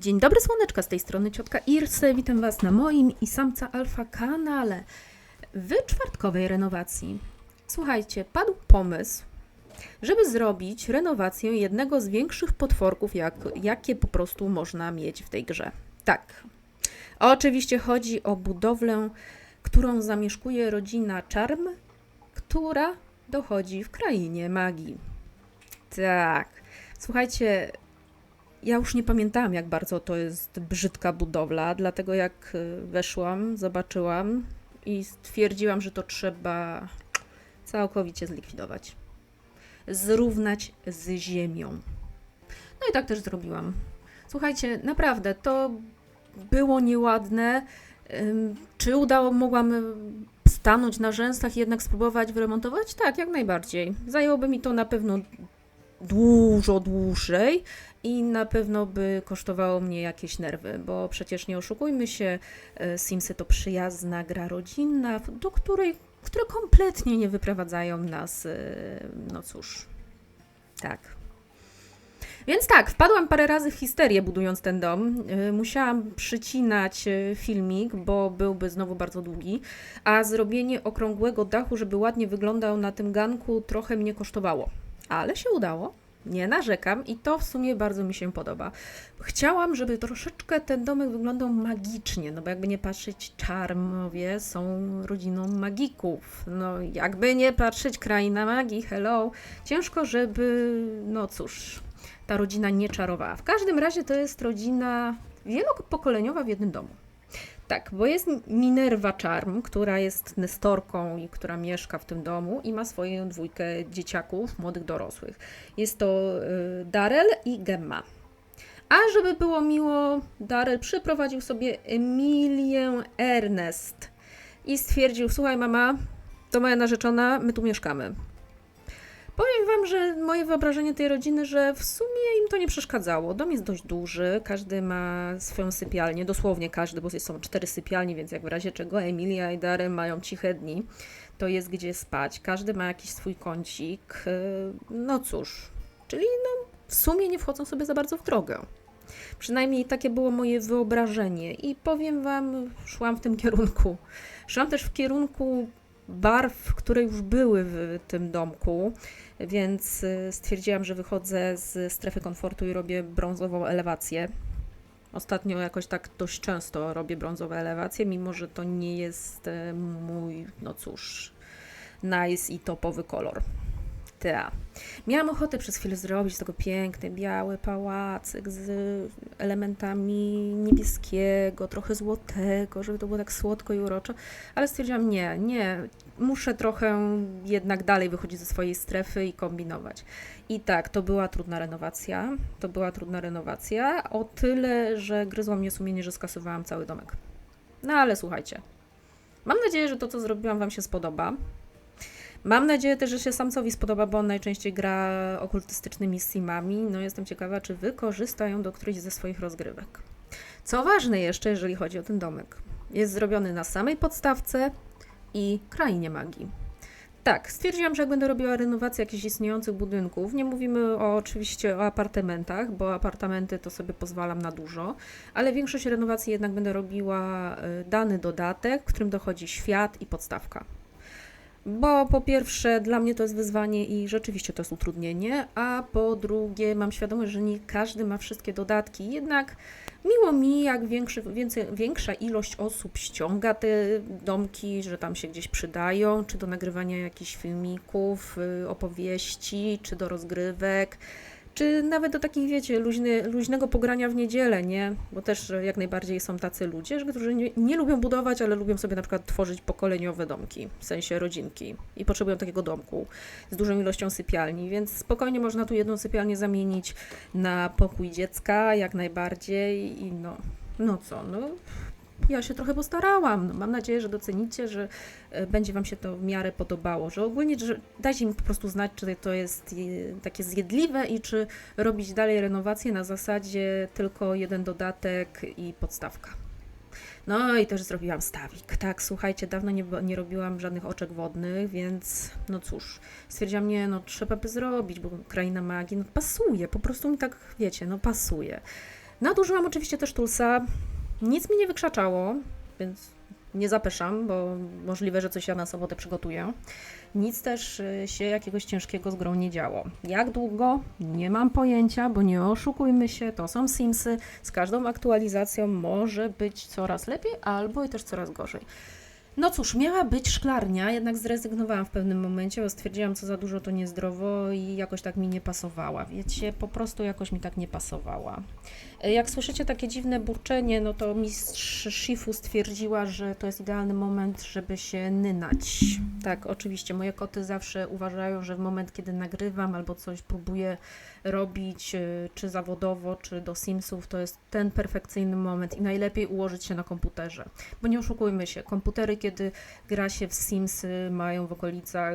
Dzień dobry słoneczka, z tej strony ciotka Irse. Witam Was na moim i samca alfa kanale. W czwartkowej renowacji, słuchajcie, padł pomysł, żeby zrobić renowację jednego z większych potworków, jak, jakie po prostu można mieć w tej grze. Tak. Oczywiście chodzi o budowlę, którą zamieszkuje rodzina Charm, która dochodzi w krainie magii. Tak. Słuchajcie, ja już nie pamiętałam, jak bardzo to jest brzydka budowla, dlatego jak y, weszłam, zobaczyłam i stwierdziłam, że to trzeba całkowicie zlikwidować. Zrównać z ziemią. No i tak też zrobiłam. Słuchajcie, naprawdę, to było nieładne. Czy udało, mogłam y, stanąć na rzęsach i jednak spróbować wyremontować? Tak, jak najbardziej. Zajęłoby mi to na pewno dużo dłużej i na pewno by kosztowało mnie jakieś nerwy, bo przecież nie oszukujmy się, e, Simsy to przyjazna gra rodzinna, do której, które kompletnie nie wyprowadzają nas, e, no cóż, tak. Więc tak, wpadłam parę razy w histerię budując ten dom. E, Musiałam przycinać filmik, bo byłby znowu bardzo długi, a zrobienie okrągłego dachu, żeby ładnie wyglądał na tym ganku, trochę mnie kosztowało. Ale się udało. Nie narzekam i to w sumie bardzo mi się podoba. Chciałam, żeby troszeczkę ten domek wyglądał magicznie, no bo jakby nie patrzeć, czarmowie są rodziną magików. No jakby nie patrzeć, kraina magii, hello. Ciężko, żeby, no cóż, ta rodzina nie czarowała. W każdym razie to jest rodzina wielopokoleniowa w jednym domu. Tak, bo jest Minerva Charm, która jest nestorką i która mieszka w tym domu i ma swoją dwójkę dzieciaków, młodych dorosłych. Jest to y, Darel i Gemma. A żeby było miło, Darel przyprowadził sobie Emilię Ernest i stwierdził: Słuchaj, mama, to moja narzeczona, my tu mieszkamy. Powiem Wam, że moje wyobrażenie tej rodziny, że w sumie im to nie przeszkadzało. Dom jest dość duży, każdy ma swoją sypialnię, dosłownie każdy, bo są cztery sypialnie, więc jak w razie czego Emilia i Darem mają ciche dni, to jest gdzie spać. Każdy ma jakiś swój kącik. Yy, No cóż, czyli no, w sumie nie wchodzą sobie za bardzo w drogę. Przynajmniej takie było moje wyobrażenie i powiem Wam, szłam w tym kierunku. Szłam też w kierunku barw, które już były w tym domku, więc y, stwierdziłam, że wychodzę z strefy komfortu i robię brązową elewację. Ostatnio jakoś tak dość często robię brązowe elewacje, mimo że to nie jest e, mój, no cóż, nice i topowy kolor. Miałam ochotę przez chwilę zrobić tego piękny, biały pałacyk z elementami niebieskiego, trochę złotego, żeby to było tak słodko i uroczo, ale stwierdziłam nie, nie, muszę trochę jednak dalej wychodzić ze swojej strefy i kombinować. I tak, to była trudna renowacja, to była trudna renowacja, o tyle, że gryzło mnie sumienie, że skasowałam cały domek. No ale słuchajcie, mam nadzieję, że to, co zrobiłam, Wam się spodoba. Mam nadzieję też, że się samcowi spodoba, bo on najczęściej gra okultystycznymi simami. No jestem ciekawa, czy wykorzystają do którejś ze swoich rozgrywek. Co ważne jeszcze, jeżeli chodzi o ten domek. Jest zrobiony na samej podstawce i krainie magii. Tak, stwierdziłam, że jak będę robiła renowację jakichś istniejących budynków, nie mówimy o, oczywiście o apartamentach, bo apartamenty to sobie pozwalam na dużo, ale większość renowacji jednak będę robiła y, dany dodatek, w którym dochodzi świat i podstawka. Bo po pierwsze, dla mnie to jest wyzwanie i rzeczywiście to jest utrudnienie, a po drugie, mam świadomość, że nie każdy ma wszystkie dodatki. Jednak miło mi, jak większy, więcej, większa ilość osób ściąga te domki, że tam się gdzieś przydają, czy do nagrywania jakichś filmików, y, opowieści, czy do rozgrywek. Czy nawet do takich, wiecie, luźny, luźnego pogrania w niedzielę, nie? Bo też e, jak najbardziej są tacy ludzie, którzy nie, nie lubią budować, ale lubią sobie na przykład tworzyć pokoleniowe domki, w sensie rodzinki i potrzebują takiego domku z dużą ilością sypialni, więc spokojnie można tu jedną sypialnię zamienić na pokój dziecka, jak najbardziej i no, no co, no ja się trochę postarałam. No, mam nadzieję, że docenicie, że e, będzie Wam się to w miarę podobało, że ogólnie, że dajcie mi po prostu znać, czy to jest e, takie zjedliwe i czy robić dalej renowację na zasadzie tylko jeden dodatek i podstawka. No i też zrobiłam stawik. Tak, słuchajcie, dawno nie, nie robiłam żadnych oczek wodnych, więc no cóż, stwierdziłam, nie, no trzeba by zrobić, bo kraina magii, no pasuje, po prostu mi tak, wiecie, no pasuje. Nadużyłam oczywiście też tulsa. Nic mi nie wykrzaczało, więc nie zapeszam, bo możliwe, że coś ja na sobotę przygotuję. Nic też y, się jakiegoś ciężkiego z grą nie działo. Jak długo? Nie mam pojęcia, bo nie oszukujmy się, to są Simsy. Z każdą aktualizacją może być coraz lepiej, albo i też coraz gorzej. No cóż, miała być szklarnia, jednak zrezygnowałam w pewnym momencie, bo stwierdziłam, co za dużo to niezdrowo i jakoś tak mi nie pasowała. Wiecie, po prostu jakoś mi tak nie pasowała. E, Jak słyszycie takie dziwne burczenie, no to mistrz Shifu stwierdziła, że to jest idealny moment, żeby się nynać. Tak, oczywiście, moje koty zawsze uważają, że w moment, kiedy nagrywam albo coś próbuję robić, y, czy zawodowo, czy do Simsów, to jest ten perfekcyjny moment i najlepiej ułożyć się na komputerze. Bo nie oszukujmy się, komputery, kiedy gra się w Simsy, mają w okolicach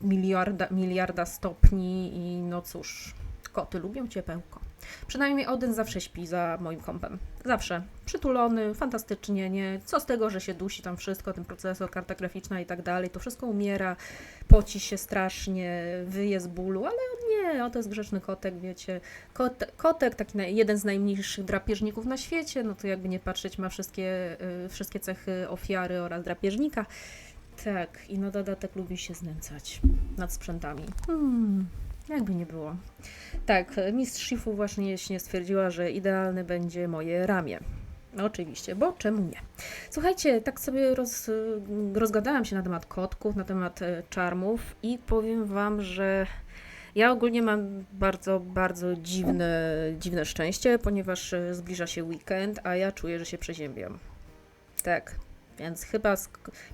miliarda, miliarda stopni i no cóż, koty lubią ciepełko. Przynajmniej Odyn zawsze śpi za moim kompem. Zawsze. Przytulony, fantastycznie, nie? Co z tego, że się dusi tam wszystko, ten procesor, karta graficzna i tak dalej, to wszystko umiera, poci się strasznie, wyje z bólu, ale on nie, to jest grzeczny kotek, wiecie. Kot, kotek, taki jeden z najmniejszych drapieżników na świecie, no to jakby nie patrzeć, ma wszystkie, y, wszystkie cechy ofiary oraz drapieżnika. Tak, i na dodatek lubi się znęcać nad sprzętami. Hmm, jakby nie było. Tak, mistrz Shifu właśnie stwierdziła, że idealne będzie moje ramię. No oczywiście, bo czemu nie? Słuchajcie, tak sobie roz, rozgadałam się na temat kotków, na temat e, czarmów i powiem Wam, że ja ogólnie mam bardzo, bardzo dziwne, dziwne szczęście, ponieważ e, zbliża się weekend, a ja czuję, że się przeziębiam. Tak, więc chyba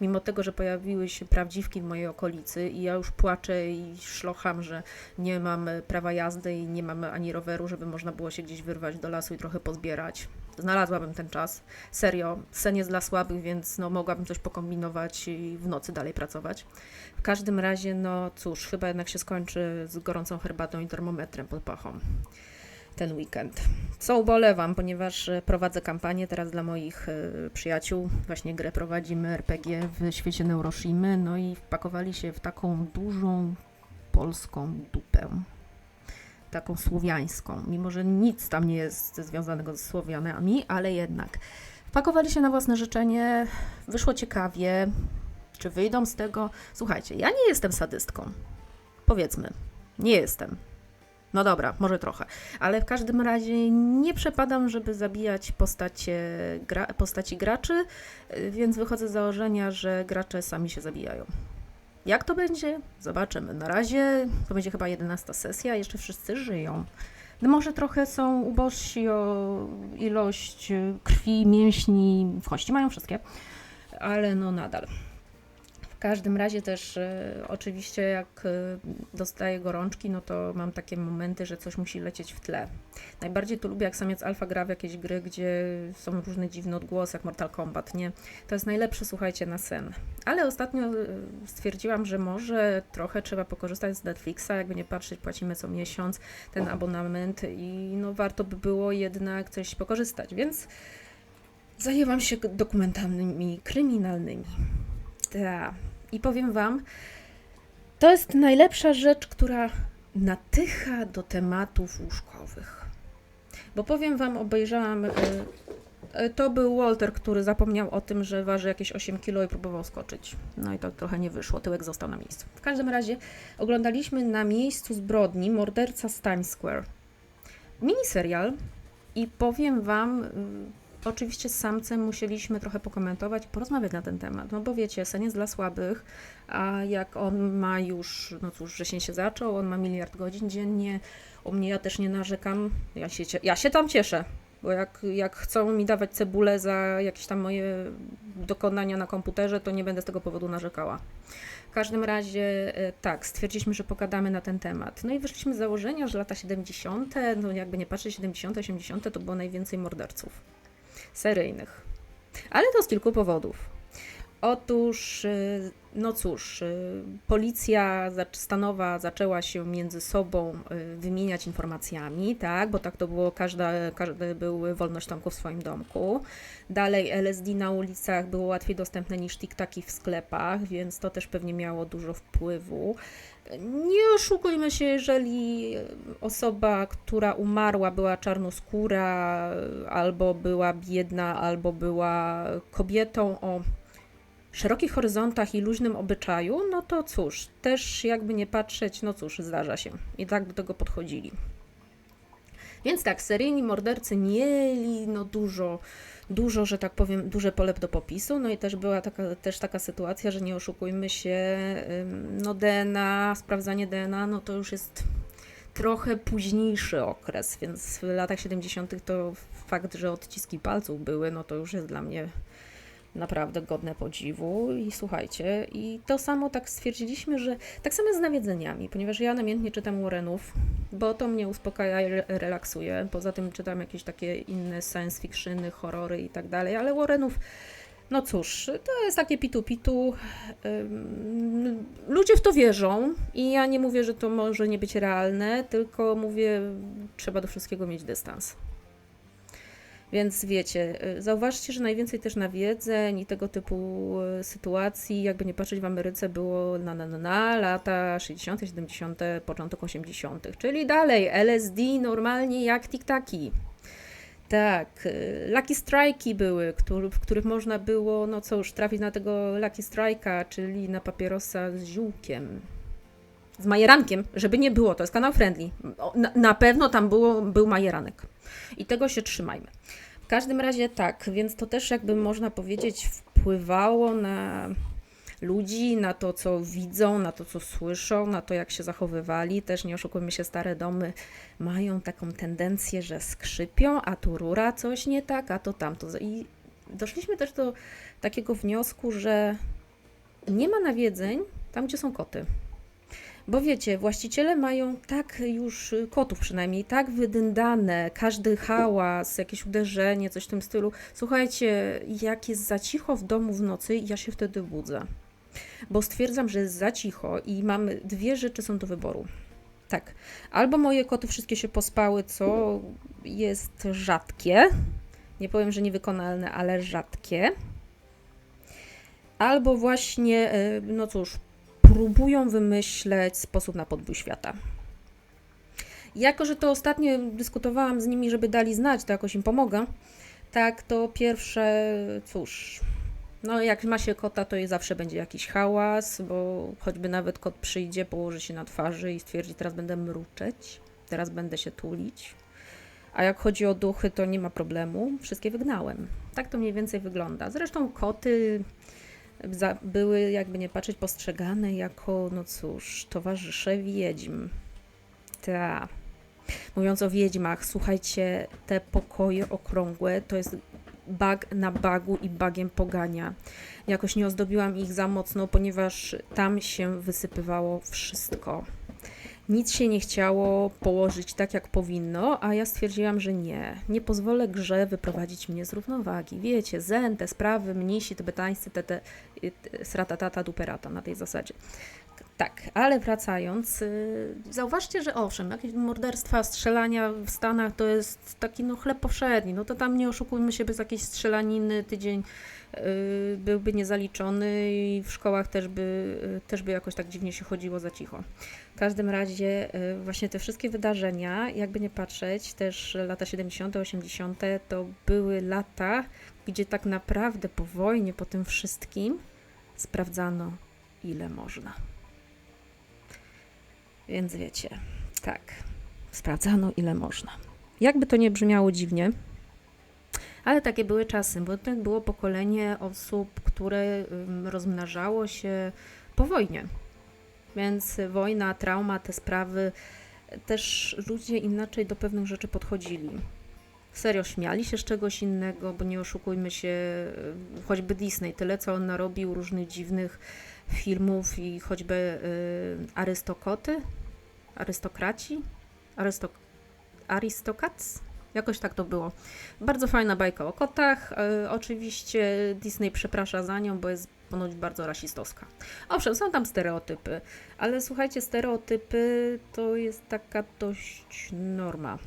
mimo tego, że pojawiły się prawdziwki w mojej okolicy i ja już płaczę i szlocham, że nie mam prawa jazdy i nie mam ani roweru, żeby można było się gdzieś wyrwać do lasu i trochę pozbierać. Znalazłabym ten czas. Serio, sen jest dla słabych, więc no, mogłabym coś pokombinować i w nocy dalej pracować. W każdym razie, no cóż, chyba jednak się skończy z gorącą herbatą i termometrem pod pachą ten weekend. Co ubolewam, ponieważ e, prowadzę kampanię teraz dla moich e, przyjaciół. Właśnie grę prowadzimy RPG w świecie Neuroshimy, no i wpakowali się w taką dużą polską dupę. Taką słowiańską, mimo że nic tam nie jest związanego ze Słowianami, ale jednak. Wpakowali się na własne życzenie, wyszło ciekawie. Czy wyjdą z tego? Słuchajcie, ja nie jestem sadystką. Powiedzmy, nie jestem. No dobra, może trochę, ale w każdym razie nie przepadam, żeby zabijać postacie, gra, postaci graczy, y, więc wychodzę z założenia, że gracze sami się zabijają. Jak to będzie? Zobaczymy. Na razie to będzie chyba 11 sesja, jeszcze wszyscy żyją. No może trochę są ubożsi o ilość y, krwi, mięśni, kości mają wszystkie, ale no nadal. W każdym razie też e, oczywiście jak e, dostaję gorączki, no to mam takie momenty, że coś musi lecieć w tle. Najbardziej to lubię jak samiec alfa gra w jakieś gry, gdzie są różne dziwne odgłosy, jak Mortal Kombat, nie? To jest najlepsze, słuchajcie, na sen. Ale ostatnio e, stwierdziłam, że może trochę trzeba pokorzystać z Netflixa, jakby nie patrzeć, płacimy co miesiąc ten abonament i no warto by było jednak coś pokorzystać, więc zajęłam się dokumentami kryminalnymi. I powiem Wam, to jest najlepsza rzecz, która natycha do tematów łóżkowych. Bo powiem Wam, obejrzałam. y, y, To był Walter, który zapomniał o tym, że waży jakieś 8 kg i próbował skoczyć. No i to trochę nie wyszło, tyłek został na miejscu. W każdym razie oglądaliśmy na miejscu zbrodni Morderca z Times Square. Miniserial i powiem Wam, y, Oczywiście z samcem musieliśmy trochę pokomentować, porozmawiać na ten temat, no bo wiecie, sen jest dla słabych, a jak on ma już, no cóż, wrzesień się zaczął, on ma miliard godzin dziennie, u mnie ja też nie narzekam, ja się, ja się tam cieszę, bo jak, jak chcą mi dawać cebulę za jakieś tam moje dokonania na komputerze, to nie będę z tego powodu narzekała. W każdym razie e, tak, stwierdziliśmy, że pogadamy na ten temat. No i wyszliśmy z założenia, że lata 70., no jakby nie patrzeć, 70., 80. to było najwięcej morderców seryjnych. Ale to z kilku powodów. Otóż, y, no cóż, y, policja stanowa zaczęła się między sobą y, wymieniać informacjami, tak, bo tak to było, każda, każdy był wolność w swoim domku. Dalej LSD na ulicach było łatwiej dostępne niż tiktaki w sklepach, więc to też pewnie miało dużo wpływu. Nie oszukujmy się, jeżeli osoba, która umarła, była czarnoskóra, albo była biedna, albo była kobietą o szerokich horyzontach i luźnym obyczaju, no to cóż, też jakby nie patrzeć, no cóż, zdarza się. I tak do tego podchodzili. Więc tak, seryjni mordercy mieli no dużo, dużo, że tak powiem, duże pole do popisu. No i też była taka, też taka sytuacja, że nie oszukujmy się, no DNA, sprawdzanie DNA, no to już jest trochę późniejszy okres, więc w latach 70. to fakt, że odciski palców były, no to już jest dla mnie naprawdę godne podziwu. I słuchajcie, i to samo tak stwierdziliśmy, że tak samo z nawiedzeniami, ponieważ ja namiętnie czytam Warrenów, bo to mnie uspokaja i re- relaksuje, poza tym czytam jakieś takie inne science fictiony, horrory i tak dalej, ale Warrenów, no cóż, to jest takie pitu-pitu, ludzie w to wierzą i ja nie mówię, że to może nie być realne, tylko mówię, trzeba do wszystkiego mieć dystans. Więc wiecie, y, zauważcie, że najwięcej też nawiedzeń i tego typu y, sytuacji, jakby nie patrzeć w Ameryce, było na, na, na, lata 60., 70., początek 80., czyli dalej LSD normalnie jak tiktaki. Tak, y, Lucky Strike'i były, który, w których można było, no już, trafić na tego Lucky Strike'a, czyli na papierosa z ziółkiem. Z majerankiem, żeby nie było, to jest kanał friendly. Na, na pewno tam było, był majeranek. I tego się trzymajmy. W każdym razie tak, więc to też jakby można powiedzieć wpływało na ludzi, na to co widzą, na to co słyszą, na to jak się zachowywali. Też nie oszukujmy się, stare domy mają taką tendencję, że skrzypią, a tu rura coś nie tak, a to tamto. I doszliśmy też do takiego wniosku, że nie ma nawiedzeń tam, gdzie są koty. Bo wiecie, właściciele mają tak już, y, kotów przynajmniej, tak wydyndane, każdy hałas, jakieś uderzenie, coś w tym stylu. Słuchajcie, jak jest za cicho w domu w nocy, ja się wtedy budzę. Bo stwierdzam, że jest za cicho i mamy dwie rzeczy są do wyboru. Tak, albo moje koty wszystkie się pospały, co jest rzadkie. Nie powiem, że niewykonalne, ale rzadkie. Albo właśnie, y, no cóż, próbują wymyśleć sposób na podbój świata. Jako, że to ostatnio dyskutowałam z nimi, żeby dali znać, to jakoś im pomogę, tak to pierwsze, cóż, no jak ma się kota, to zawsze będzie jakiś hałas, bo choćby nawet kot przyjdzie, położy się na twarzy i stwierdzi, teraz będę mruczeć, teraz będę się tulić. A jak chodzi o duchy, to nie ma problemu, wszystkie wygnałem. Tak to mniej więcej wygląda. Zresztą koty były, jakby nie patrzeć, postrzegane jako, no cóż, towarzysze wiedźm. Ta. Mówiąc o wiedźmach, słuchajcie, te pokoje okrągłe to jest bag na bagu i bagiem pogania. Jakoś nie ozdobiłam ich za mocno, ponieważ tam się wysypywało wszystko. Nic się nie chciało położyć tak, jak powinno, a ja stwierdziłam, że nie. Nie pozwolę grze wyprowadzić mnie z równowagi. Wiecie, zen, te sprawy, mnisi tybetańscy, te, te, te sratatata duperata na tej zasadzie. Tak, ale wracając, yy, zauważcie, że owszem, jakieś morderstwa, strzelania w Stanach to jest taki no chleb powszedni. No to tam nie oszukujmy się, bez jakiejś strzelaniny tydzień yy, byłby niezaliczony i w szkołach też by, yy, też by jakoś tak dziwnie się chodziło za cicho. W każdym razie y, właśnie te wszystkie wydarzenia, jakby nie patrzeć, też lata 70., 80. to były lata, gdzie tak naprawdę po wojnie, po tym wszystkim sprawdzano ile można. Więc wiecie, tak, sprawdzano ile można. Jakby to nie brzmiało dziwnie, ale takie były czasy, bo to było pokolenie osób, które rozmnażało się po wojnie. Więc wojna, trauma, te sprawy, też ludzie inaczej do pewnych rzeczy podchodzili. Serio, śmiali się z czegoś innego, bo nie oszukujmy się, choćby Disney, tyle co on narobił różnych dziwnych filmów i choćby y, arystokoty, arystokraci, Arystok aristocats, jakoś tak to było. Bardzo fajna bajka o kotach. Y, oczywiście Disney przeprasza za nią, bo jest ponoć bardzo rasistowska. Owszem, są tam stereotypy, ale słuchajcie, stereotypy to jest taka dość norma.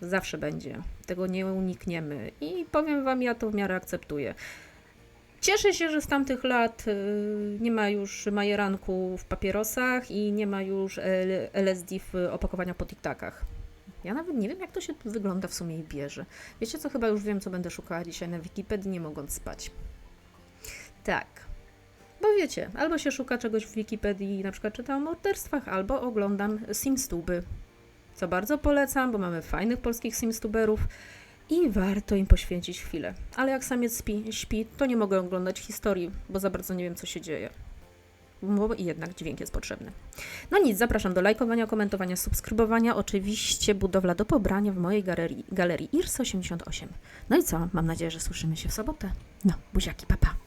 Zawsze będzie. Tego nie unikniemy. I powiem Wam, ja to w miarę akceptuję. Cieszę się, że z tamtych lat y, nie ma już majeranku w papierosach i nie ma już LSD w opakowaniach po tiktakach. Ja nawet nie wiem, jak to się wygląda w sumie i bierze. Wiecie co, chyba już wiem, co będę szukała dzisiaj na Wikipedii, nie mogąc spać. Tak. Bo wiecie, albo się szuka czegoś w Wikipedii, na przykład czytam o morderstwach, albo oglądam Simstuby. Co bardzo polecam, bo mamy fajnych polskich Simstuberów i warto im poświęcić chwilę. Ale jak samiec śpi, śpi, to nie mogę oglądać historii, bo za bardzo nie wiem, co się dzieje. Bo jednak dźwięk jest potrzebny. No nic, zapraszam do lajkowania, komentowania, subskrybowania. Oczywiście budowla do pobrania w mojej galerii, galerii IRS88. No i co? Mam nadzieję, że słyszymy się w sobotę. No, buziaki, papa. Pa.